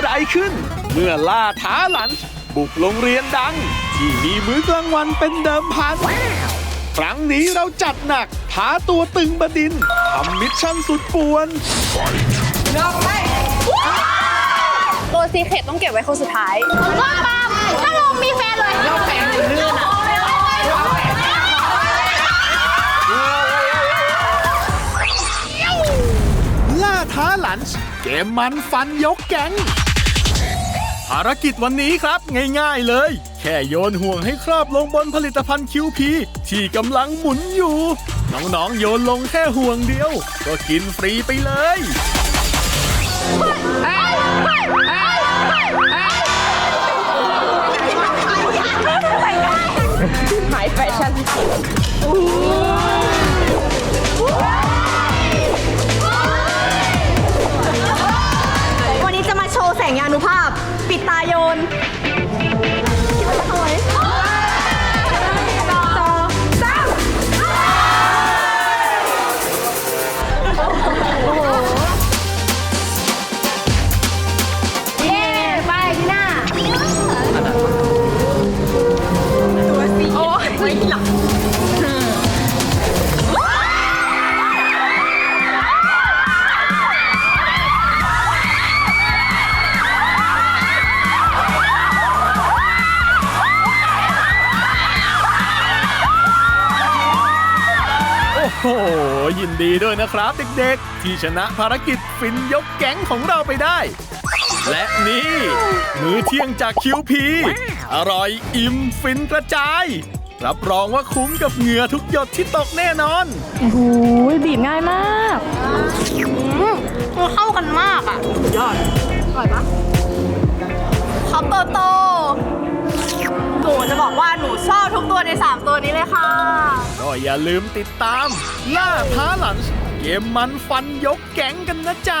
อะไรขึ้น เมื่อล่าท้าหลัน บุกโรงเรียนดัง ที่มีมื้อกลางวันเป็นเดิมพัน ครั้งนี้เราจัดหนักท้าตัวตึงบดินทร์ทำมิชชั่นสุดป่วนตัวซีเครตต้องเก็บไว้คนสุดท้ายว่าปามถ้าลงมีแฟนเลยเราแฟนอยู่ลื่นอะล่าท้าหลันช์เกมมันฟันยกแก๊ง ภารกิจวันนี้ครับ ง่ายๆเลย แค่โยนห่วงให้ครอบลงบนผลิตภัณฑ์คิวพีที่กำลังหมุนอยู่ น้องๆโยนลงแค่ห่วงเดียว ก็กินฟรีไปเลยหายแฟชั่น น โอ้โหยินดีด้วยนะครับเด็กๆ ที่ชนะภารกิจฟินยกแก๊งของเราไปได้ และนี่ มื้อเที่ยงจากคิวพีอร่อยอิ่มฟินกระจาย รับรองว่าคุ้มกับเหงื่อทุกหยดที่ตกแน่นอนโอ้โหบีบง่ายมากมันเข้ากันมากอะยอดอร่อยปะคำโตโตหนูจะบอกว่าหนูชอบทุกตัวใน 3 ตัวนี้เลยค่ะ ก็อย่าลืมติดตาม ล่าท้าหลันเกมมันฟันยกแก๊งกันนะจ๊ะ